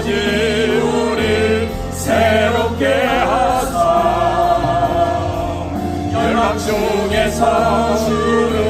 아버지 우리 새롭게 하사. 열망 중에서 주를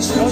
church.